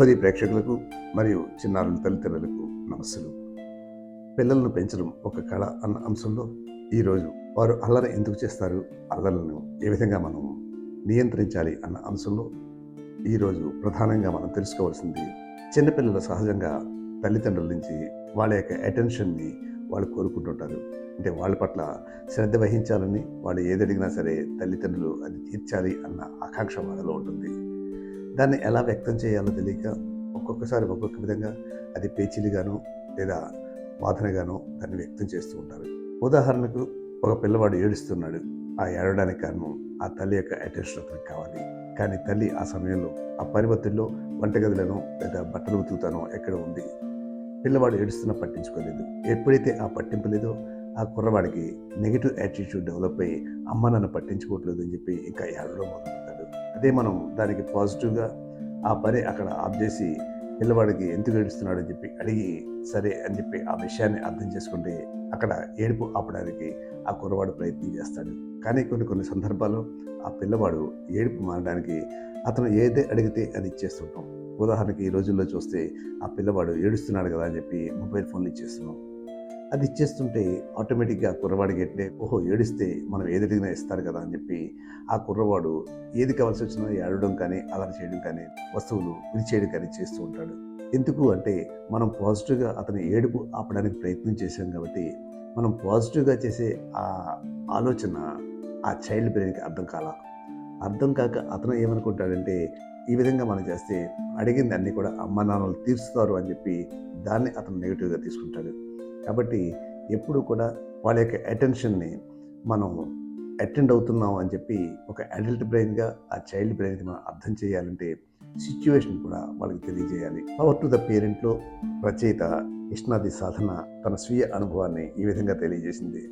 Symphony ప్రేక్షకులకు మరియు చిన్నారుల తల్లిదండ్రులకు నమస్సులు. పిల్లలను పెంచడం ఒక కళ అన్న అంశంలో ఈరోజు వారు అల్లరి ఎందుకు చేస్తారు అల్లర్లను ఏ విధంగా మనం నియంత్రించాలి అన్న అంశంలో ఈరోజు ప్రధానంగా మనం తెలుసుకోవాల్సింది చిన్నపిల్లలు సహజంగా తల్లిదండ్రుల నుంచి వాళ్ళ యొక్క అటెన్షన్ని వాళ్ళు కోరుకుంటుంటారు. అంటే వాళ్ళ పట్ల శ్రద్ధ వహించాలని వాళ్ళు ఏది అడిగినా సరే తల్లిదండ్రులు అది తీర్చాలి అన్న ఆకాంక్ష వాళ్ళలో ఉంటుంది. దాన్ని ఎలా వ్యక్తం చేయాలో తెలియక ఒక్కొక్కసారి ఒక్కొక్క విధంగా అది పేచీలుగాను లేదా వాదనగాను దాన్ని వ్యక్తం చేస్తూ ఉంటారు. ఉదాహరణకు ఒక పిల్లవాడు ఏడుస్తున్నాడు. ఆ ఏడవడానికి కారణం ఆ తల్లి యొక్క అటెన్షన్ అతనికి కావాలి. కానీ తల్లి ఆ సమయంలో ఆ పరివర్తుల్లో వంటగదిలను లేదా బట్టలు ఉతుకుతానో ఎక్కడ ఉంది. పిల్లవాడు ఏడుస్తున్నా పట్టించుకోలేదు. ఎప్పుడైతే ఆ పట్టింపు లేదో ఆ కుర్రవాడికి నెగిటివ్ యాటిట్యూడ్ డెవలప్ అయ్యి అమ్మ నన్ను పట్టించుకోవట్లేదు అని చెప్పి ఇంకా ఏడవడం మొదలు అదే మనం దానికి పాజిటివ్గా ఆ పని అక్కడ ఆఫ్ చేసి పిల్లవాడికి ఎందుకు ఏడుస్తున్నాడు అని చెప్పి అడిగి సరే అని చెప్పి ఆ విషయాన్ని అర్థం చేసుకుంటే అక్కడ ఏడుపు ఆపడానికి ఆ కుర్రవాడు ప్రయత్నం చేస్తాడు. కానీ కొన్ని కొన్ని సందర్భాల్లో ఆ పిల్లవాడు ఏడుపు మారడానికి అతను ఏదే అడిగితే అది ఇచ్చేస్తుంటాం. ఉదాహరణకి ఈ రోజుల్లో చూస్తే ఆ పిల్లవాడు ఏడుస్తున్నాడు కదా అని చెప్పి మొబైల్ ఫోన్లు ఇచ్చేస్తున్నాం. అది ఇచ్చేస్తుంటే ఆటోమేటిక్గా కుర్రవాడికి ఎట్లే ఓహో ఏడిస్తే మనం ఏదడిగినా ఇస్తారు కదా అని చెప్పి ఆ కుర్రవాడు ఏది కావాల్సి వచ్చినా ఏడవడం కానీ అలా చేయడం కానీ వస్తువులు విరిచేయడం కానీ చేస్తూ ఉంటాడు. ఎందుకు అంటే మనం పాజిటివ్గా అతని ఏడుపు ఆపడానికి ప్రయత్నం చేశాం కాబట్టి మనం పాజిటివ్గా చేసే ఆ ఆలోచన ఆ చైల్డ్ బ్రెయిన్కి అర్థం కాల. అర్థం కాక అతను ఏమనుకుంటాడంటే ఈ విధంగా మనం చేస్తే అడిగింది అన్నీ కూడా అమ్మ నాన్నలు తీరుస్తారు అని చెప్పి దాన్ని అతను నెగిటివ్గా తీసుకుంటాడు. కాబట్టి ఎప్పుడు కూడా వాళ్ళ యొక్క అటెన్షన్ని మనం అటెండ్ అవుతున్నాం అని చెప్పి ఒక అడల్ట్ బ్రెయిన్గా ఆ చైల్డ్ బ్రెయిన్కి మనం అర్థం చేయాలంటే సిచ్యువేషన్ కూడా వాళ్ళకి తెలియజేయాలి. పవర్ టు ద పేరెంట్లో రచయిత ఇష్నాది సాధన తన స్వీయ అనుభవాన్ని ఈ విధంగా తెలియజేసింది.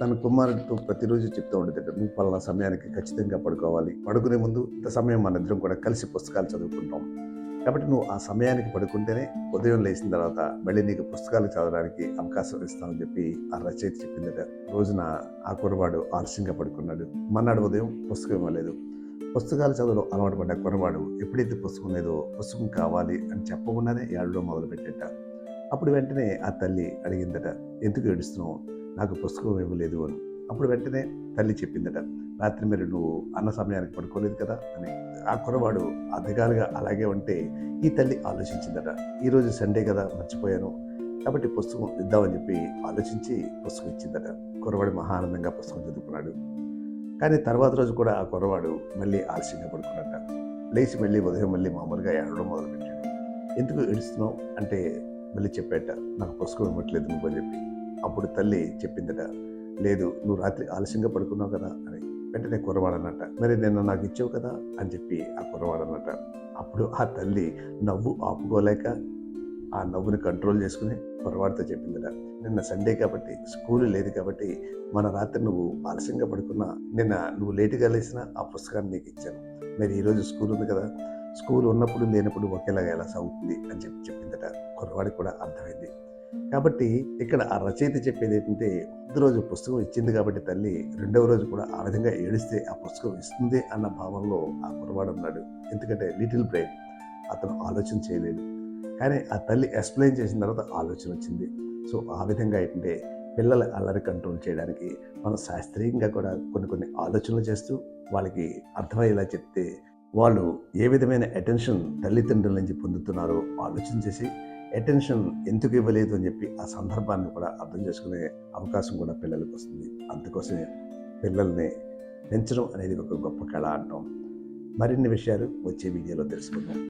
తన కుమారుడితో ప్రతిరోజు చెప్తూ ఉండేది నువ్వు పలానా సమయానికి ఖచ్చితంగా పడుకోవాలి. పడుకునే ముందు ఇంత సమయం మన ఇద్దరం కూడా కలిసి పుస్తకాలు చదువుకుంటాం. కాబట్టి నువ్వు ఆ సమయానికి పడుకుంటేనే ఉదయం లేచిన తర్వాత మళ్ళీ నీకు పుస్తకాలు చదవడానికి అవకాశం ఇస్తామని చెప్పి ఆ రచయిత చెప్పిందట రోజున ఆ కుర్రవాడు ఆలస్యంగా పడుకున్నాడు. మన్నాడు ఉదయం పుస్తకం ఇవ్వలేదు. పుస్తకాలు చదవడం అలవాటు పడ్డ కుర్రవాడు ఎప్పుడైతే పుస్తకం లేదో పుస్తకం కావాలి అని చెప్పకుండానే ఏడలో మొదలుపెట్టట అప్పుడు వెంటనే ఆ తల్లి అడిగిందట ఎందుకు ఏడుస్తున్నావు? నాకు పుస్తకం ఇవ్వలేదు అని. అప్పుడు వెంటనే తల్లి చెప్పిందట రాత్రి మీరు నువ్వు అన్న సమయానికి పడుకోలేదు కదా అని ఆ కురవాడు అధికారుగా అలాగే ఉంటే ఈ తల్లి ఆలోచించిందట. ఈరోజు సండే కదా మర్చిపోయాను. కాబట్టి పుస్తకం ఇద్దామని చెప్పి ఆలోచించి పుస్తకం ఇచ్చిందట. కురవాడు మహానందంగా పుస్తకం చదువుకున్నాడు. కానీ తర్వాత రోజు కూడా ఆ కురవాడు మళ్ళీ ఆలస్యంగా పడుకున్నట్ట లేచి మళ్ళీ ఉదయం మళ్ళీ మామూలుగా ఏడవడం మొదలుపెట్టాడు. ఎందుకు ఏడుస్తున్నావు? అంటే మళ్ళీ చెప్పాట. నాకు పుస్తకం ఇవ్వట్లేదు నువ్వు అని చెప్పి. అప్పుడు తల్లి చెప్పిందట. లేదు నువ్వు రాత్రి ఆలస్యంగా పడుకున్నావు కదా అని. వెంటనే కురవాడనట మరి నిన్న నాకు ఇచ్చావు కదా అని చెప్పి ఆ కుర్రవాడన్నట్ట అప్పుడు ఆ తల్లి నవ్వు ఆపుకోలేక ఆ నవ్వుని కంట్రోల్ చేసుకుని పొరవాడితో చెప్పిందట. నిన్న సండే కాబట్టి స్కూల్ లేదు కాబట్టి మన రాత్రి నువ్వు ఆలస్యంగా పడుకున్నా నిన్న నువ్వు లేటుగా లేసిన ఆ పుస్తకాన్ని నీకు ఇచ్చాను. మరి ఈరోజు స్కూల్ ఉంది కదా స్కూల్ ఉన్నప్పుడు లేనప్పుడు ఒకేలాగా ఎలా సాగుతుంది అని చెప్పి చెప్పిందట. కుర్రవాడికి కూడా అర్థమైంది. కాబట్టి ఇక్కడ ఆ రచయిత చెప్పేది ఏంటంటే ముందు రోజు పుస్తకం ఇచ్చింది కాబట్టి తల్లి రెండవ రోజు కూడా ఆ విధంగా ఏడిస్తే ఆ పుస్తకం ఇస్తుంది అన్న భావంలో ఆ కురవాడు ఉన్నాడు. ఎందుకంటే లిటిల్ బ్రెయిన్ అతను ఆలోచన చేయలేదు. కానీ ఆ తల్లి ఎక్స్ప్లెయిన్ చేసిన తర్వాత ఆలోచన వచ్చింది. సో ఆ విధంగా ఏంటంటే పిల్లల అల్లరి కంట్రోల్ చేయడానికి మనం శాస్త్రీయంగా కూడా కొన్ని కొన్ని ఆలోచనలు చేస్తూ వాళ్ళకి అర్థమయ్యేలా చెప్తే వాళ్ళు ఏ విధమైన అటెన్షన్ తల్లిదండ్రుల నుంచి పొందుతున్నారో ఆలోచన చేసి అటెన్షన్ ఎందుకు ఇవ్వలేదు అని చెప్పి ఆ సందర్భాన్ని కూడా అర్థం చేసుకునే అవకాశం కూడా పిల్లలకు వస్తుంది. అందుకోసమే పిల్లల్ని పెంచడం అనేది ఒక గొప్ప కళ అంటాం. మరిన్ని విషయాలు వచ్చే వీడియోలో తెలుసుకుందాం.